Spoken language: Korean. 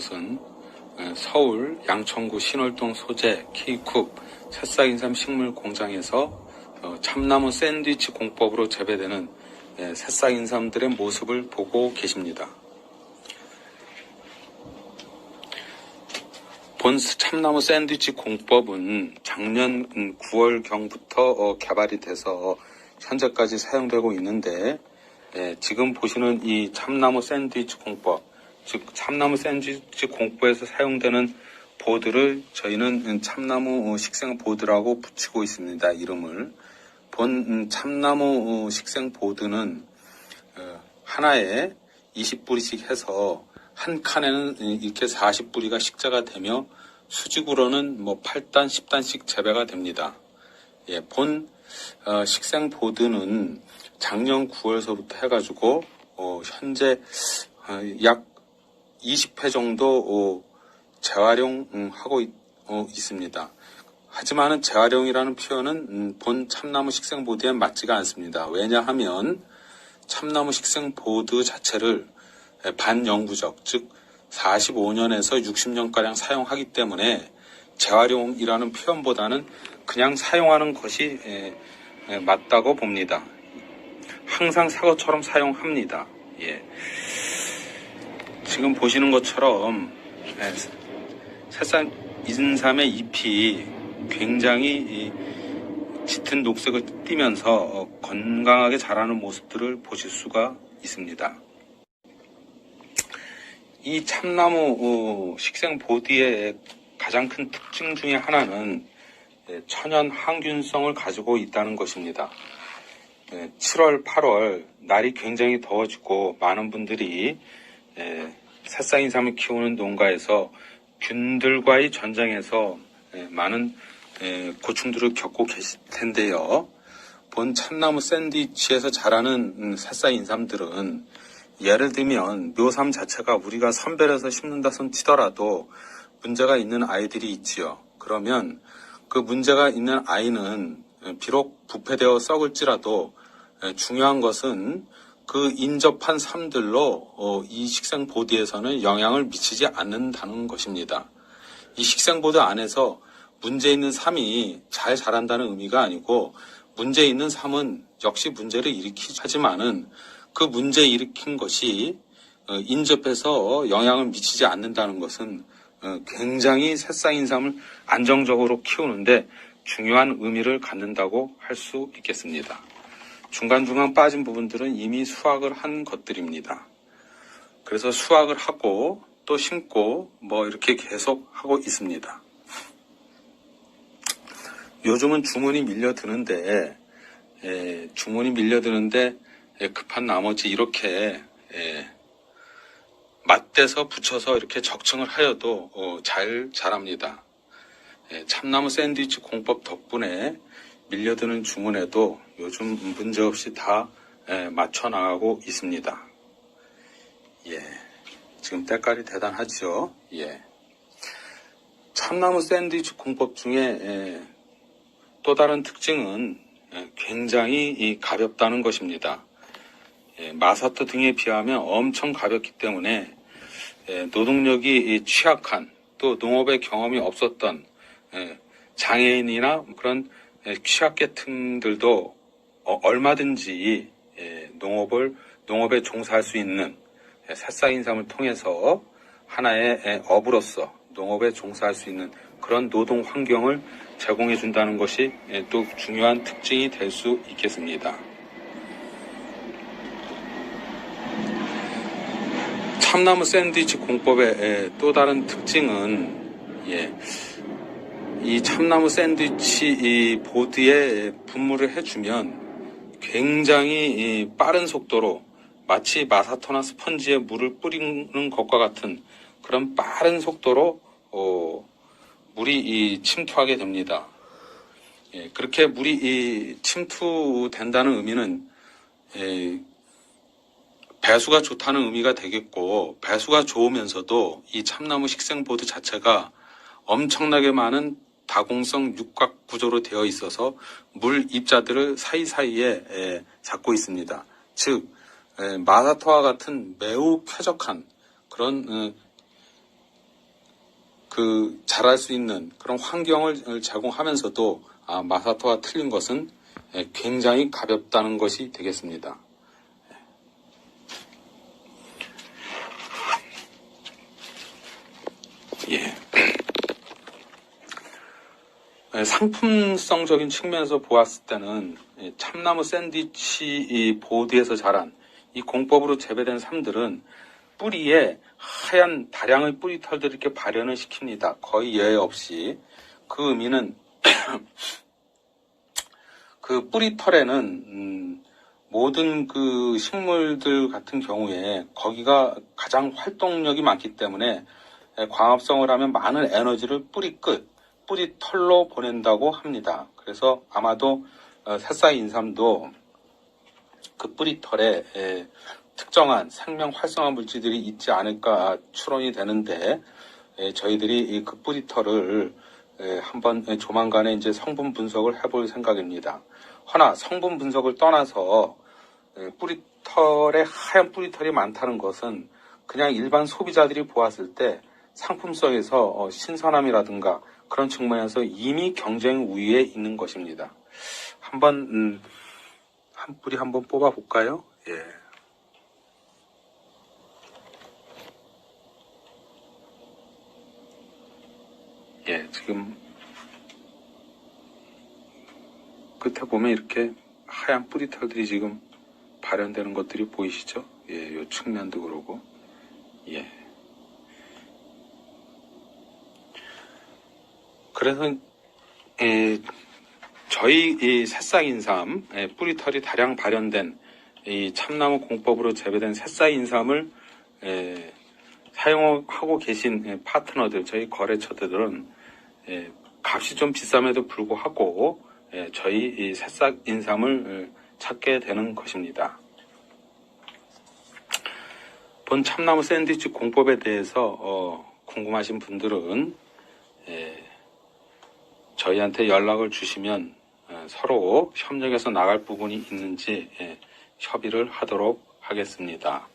것은 에, 서울 양천구 신월동 소재 K쿱 새싹인삼 식물 공장에서 어, 참나무 샌드위치 공법으로 재배되는 에, 새싹인삼들의 모습을 보고 계십니다. 본 참나무 샌드위치 공법은 작년 9월경부터 개발이 돼서 현재까지 사용되고 있는데 예, 지금 보시는 이 참나무 샌드위치 공법, 즉 참나무 샌드위치 공법에서 사용되는 보드를 저희는 참나무 식생 보드라고 붙이고 있습니다. 이름을 본 참나무 식생 보드는 어, 하나에 20뿌리씩 해서 한 칸에는 이렇게 40뿌리가 식재가 되며 수직으로는 뭐 8단, 10단씩 재배가 됩니다. 예, 본 어, 식생 보드는 작년 9월서부터 해가지고 어, 현재 어, 약 20회 정도 어, 재활용하고 어, 있습니다. 하지만은 재활용이라는 표현은 음, 본 참나무 식생 보드에 맞지가 않습니다. 왜냐하면 참나무 식생 보드 자체를 반영구적, 즉 45년에서 60년가량 사용하기 때문에 재활용이라는 표현보다는 그냥 사용하는 것이 맞다고 봅니다. 항상 사과처럼 사용합니다. 예. 지금 보시는 것처럼 예, 새싹 인삼의 잎이 굉장히 이 짙은 녹색을 띠면서 어, 건강하게 자라는 모습들을 보실 수가 있습니다. 이 참나무 어, 식생 보드의 가장 큰 특징 중에 하나는 예, 천연 항균성을 가지고 있다는 것입니다. 7월, 8월 날이 굉장히 더워지고 많은 분들이 예, 새싹인삼을 키우는 농가에서 균들과의 전쟁에서 예, 많은 고충들을 겪고 계실 텐데요. 본 참나무 샌드위치에서 자라는 음, 새싹인삼들은 예를 들면 묘삼 자체가 우리가 선별해서 심는다 손 치더라도 문제가 있는 아이들이 있지요. 그러면 그 문제가 있는 아이는 비록 부패되어 썩을지라도 중요한 것은 그 인접한 삶들로 어, 이 식생 보드에서는 영향을 미치지 않는다는 것입니다. 이 식생 보드 안에서 문제 있는 삶이 잘 자란다는 의미가 아니고 문제 있는 삶은 역시 문제를 일으키지 하지만은 그 문제 일으킨 것이 어, 인접해서 영향을 미치지 않는다는 것은 어, 굉장히 새싹인삼을 안정적으로 키우는데 중요한 의미를 갖는다고 할 수 있겠습니다. 중간중간 빠진 부분들은 이미 수확을 한 것들입니다. 그래서 수확을 하고 또 심고 뭐 이렇게 계속 하고 있습니다. 요즘은 주문이 밀려드는데 에, 주문이 밀려드는데 에, 급한 나머지 이렇게 에, 맞대서 붙여서 이렇게 적층을 하여도 어, 잘 자랍니다. 참나무 샌드위치 공법 덕분에 밀려드는 주문에도 요즘 문제없이 다 맞춰 나가고 있습니다. 예. 지금 때깔이 대단하죠. 예. 참나무 샌드위치 공법 중에 또 다른 특징은 굉장히 가볍다는 것입니다. 마사토 등에 비하면 엄청 가볍기 때문에 노동력이 취약한 또 농업의 경험이 없었던 장애인이나 그런 취약계층들도 어, 얼마든지 농업을 농업에 종사할 수 있는 새싹 인삼을 통해서 하나의 업으로서 농업에 종사할 수 있는 그런 노동 환경을 제공해 준다는 것이 또 중요한 특징이 될 수 있겠습니다. 참나무 샌드위치 공법의 또 다른 특징은 예, 이 참나무 샌드위치 이 보드에 분무를 해주면 굉장히 빠른 속도로 마치 마사토나 스펀지에 물을 뿌리는 것과 같은 그런 빠른 속도로 어, 물이 침투하게 됩니다. 예, 그렇게 물이 침투된다는 의미는 예, 배수가 좋다는 의미가 되겠고 배수가 좋으면서도 이 참나무 식생보드 자체가 엄청나게 많은 다공성 육각 구조로 되어 있어서 물 입자들을 사이사이에 잡고 있습니다. 즉 마사토와 같은 매우 쾌적한 그런 어, 그 자랄 수 있는 그런 환경을 제공하면서도 아, 마사토와 틀린 것은 예, 굉장히 가볍다는 것이 되겠습니다. 상품성적인 측면에서 보았을 때는 예, 참나무 샌드위치 이 보드에서 자란 이 공법으로 재배된 삶들은 뿌리에 하얀 다량의 뿌리털들을 이렇게 발현을 시킵니다. 거의 예외 없이 그 의미는 그 뿌리털에는 음, 모든 그 식물들 같은 경우에 거기가 가장 활동력이 많기 때문에 예, 광합성을 하면 많은 에너지를 뿌리 끝, 뿌리 털로 보낸다고 합니다. 그래서 아마도 어, 새싹 인삼도 그 뿌리 털에 예, 특정한 생명 활성화 물질들이 있지 않을까 추론이 되는데 예, 저희들이 이그 뿌리 털을 예, 한번 예, 조만간에 이제 성분 분석을 해볼 생각입니다. 허나 성분 분석을 떠나서 예, 뿌리 털에 하얀 뿌리 털이 많다는 것은 그냥 일반 소비자들이 보았을 때 상품성에서 어, 신선함이라든가 그런 측면에서 이미 경쟁 우위에 있는 것입니다. 한번 음, 한 뿌리 한번 뽑아 볼까요? 예. 예, 지금 끝에 보면 이렇게 하얀 뿌리털들이 지금 발현되는 것들이 보이시죠? 예, 요 측면도 그러고, 예. 그래서, 예, 저희 이 새싹 인삼, 예, 뿌리털이 다량 발현된 이 참나무 공법으로 재배된 새싹 인삼을 예, 사용하고 계신 예, 파트너들, 저희 거래처들은 예, 값이 좀 비쌈에도 불구하고 예, 저희 이 새싹 인삼을 예, 찾게 되는 것입니다. 본 참나무 샌드위치 공법에 대해서 어, 궁금하신 분들은 예, 저희한테 연락을 주시면 예, 서로 협력해서 나갈 부분이 있는지 예, 협의를 하도록 하겠습니다.